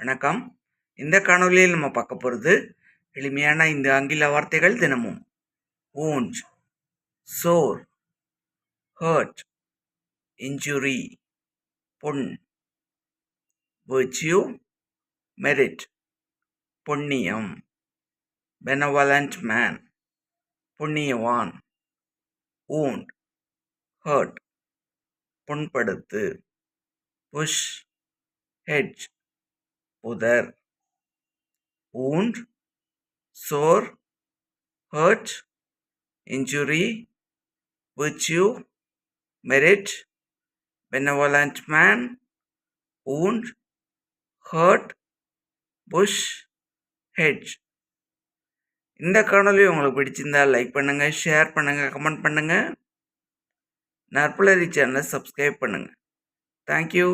வணக்கம். இந்த காணொலியில் நம்ம பார்க்க போகிறது எளிமையான இந்த ஆங்கில வார்த்தைகள் தினமும். ஊஞ்ச் சோர் ஹர்ட் இன்ஜுரி புண் வெர்ச்சியூ மெரிட் புண்ணியம் பெனவலண்ட் மேன் புண்ணியவான் ஊண்ட் ஹர்ட் புண்படுத்து புஷ் ஹெட்ஜ் புதர். wound sore hurt injury virtue merit benevolent man wound hurt bush hedge. இந்த காணொலி உங்களுக்கு பிடிச்சிருந்தா லைக் பண்ணுங்கள் ஷேர் பண்ணுங்கள் கமெண்ட் பண்ணுங்கள் நற்புலரி சேனலை சப்ஸ்கிரைப் பண்ணுங்கள் தேங்க்யூ.